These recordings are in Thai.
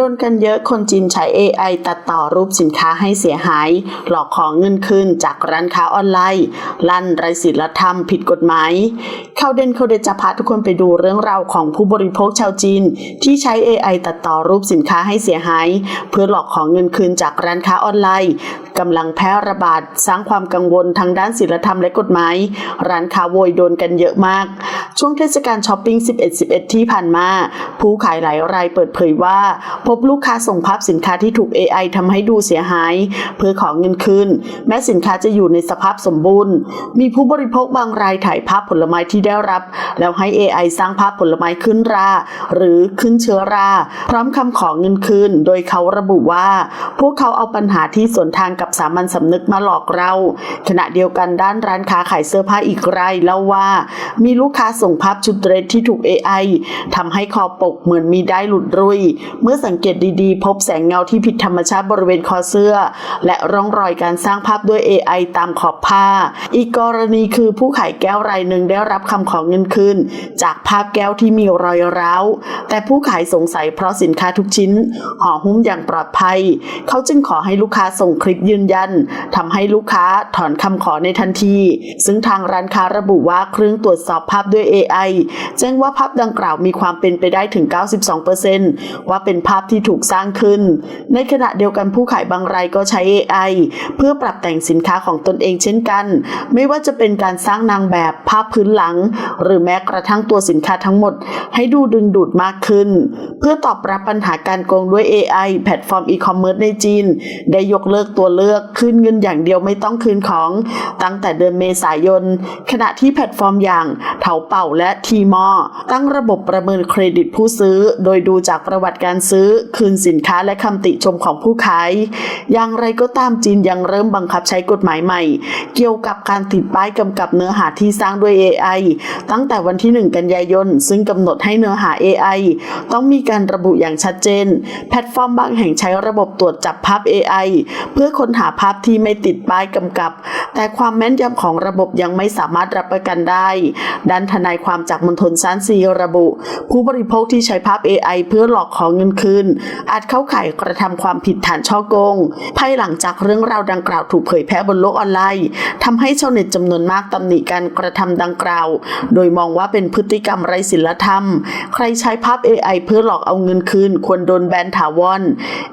โดนกันเยอะคนจีนใช้ AI ตัดต่อรูปสินค้าให้เสียหาย หลอกขอเงินคืนจากร้านค้าออนไลน์ ลั่นไรศีลธรรมผิดกฎหมายข่าวเด่นข่าวเด็ดจะพาทุกคนไปดูเรื่องราวของผู้บริโภคชาวจีน ที่ใช้ AI ตัดต่อรูปสินค้าให้เสียหาย เพื่อหลอกขอเงินคืนจากร้านค้าออนไลน์ กำลังแพร่ระบาดสร้างความกังวลทางด้านศีลธรรมและกฎหมาย ร้านค้าโวยโดนกันเยอะมาก ช่วงเทศกาลช้อปปิ้ง 11-11 ที่ผ่านมา ผู้ขายหลายรายเปิดเผยว่า พบลูกค้าส่งภาพสินค้าที่ถูก AI ทำให้ดูเสียหาย เพื่อขอเงินคืน แม้สินค้าจะอยู่ในสภาพสมบูรณ์ มีผู้บริโภคบางรายถ่ายภาพผลไม้ที่ได้รับ แล้วให้ AI สร้างภาพผลไม้ขึ้นรา หรือขึ้นเชื้อรา พร้อมคำขอเงินคืน โดยเขาระบุว่า พวกเขาเอาปัญหาที่สวนทางกับสามัญสำนึกมาหลอกเรา ขณะเดียวกันด้านร้านค้าขายเสื้อผ้าอีกรายเล่าว่า มีลูกค้าส่งภาพชุดเดรสที่ถูก AI ทำให้คอปกเหมือนมีได้หลุดรุย เมื่อสังเกตดีๆ พบแสงเงาที่ผิดธรรมชาติบริเวณคอเสื้อ และร่องรอยการสร้างภาพด้วย AI ตามขอบผ้า อีกกรณีคือผู้ขายแก้วรายหนึ่งได้รับคำขอเงินคืนจากภาพแก้วที่มีรอยร้าว แต่ผู้ขายสงสัยเพราะสินค้าทุกชิ้นห่อหุ้มอย่างปลอดภัย เขาจึงขอให้ลูกค้าส่งคลิปยืนยันทำให้ลูกค้าถอนคำขอในทันที ซึ่งทางร้านค้าระบุว่าเครื่องตรวจสอบภาพด้วย AI แจ้งว่าภาพดังกล่าวมีความเป็นไปได้ถึง 92%ว่าเป็นภาพที่ถูกสร้างขึ้น ในขณะเดียวกันผู้ขายบางรายก็ใช้ AI เพื่อปรับแต่งสินค้าของตนเองเช่นกัน ไม่ว่าจะเป็นการสร้างนางแบบภาพพื้นหลัง หรือแม้กระทั่งตัวสินค้าทั้งหมด ให้ดูดึงดูดมากขึ้น เพื่อตอบรับปัญหาการโกงด้วย AI แพลตฟอร์มอีคอมเมิร์ซในจีน ได้ยกเลิกตัวเลือกคืนเงินอย่างเดียวไม่ต้องคืนของตั้งแต่เดือนเมษายน ขณะที่แพลตฟอร์มอย่างเถาเป่าและทีมอตั้งระบบประเมินเครดิตผู้ซื้อ โดยดูจากประวัติการซื้อ คืนสินค้าและคำติชมของผู้ขาย อย่างไรก็ตามจีนยังเริ่มบังคับใช้กฎหมายใหม่ เกี่ยวกับการติดป้ายกำกับเนื้อหาที่สร้างด้วย AI ตั้งแต่วันที่ 1 กันยายน ซึ่งกำหนดให้เนื้อหา AI ต้องมีการระบุอย่างชัดเจน แพลตฟอร์มบางแห่งใช้ระบบตรวจจับภาพ AI เพื่อค้นหาภาพที่ไม่ติดป้ายกำกับ แต่ความแม่นยำของระบบยังไม่สามารถรับประกันได้ ด้านทนายความจากมณฑลซานซีระบุ ผู้บริโภคที่ใช้ภาพ AI เพื่อหลอกขอเงินคืน อาจเข้าข่ายกระทำความผิดฐานช่อโกง ภายหลังจากเรื่องราวดังกล่าวถูกเผยแพร่บนโลกออนไลน์ทำให้ชาวเน็ตจำนวนมากตำหนิการกระทำดังกล่าว โดยมองว่าเป็นพฤติกรรมไร้ศีลธรรม ใครใช้ภาพ AI เพื่อหลอกเอาเงินคืน ควรโดนแบนถาวร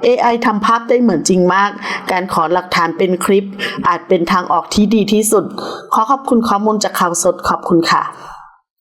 AI ทำภาพได้เหมือนจริงมาก การขอหลักฐานเป็นคลิป อาจเป็นทางออกที่ดีที่สุด ขอขอบคุณข้อมูลจากข่าวสดขอบคุณค่ะ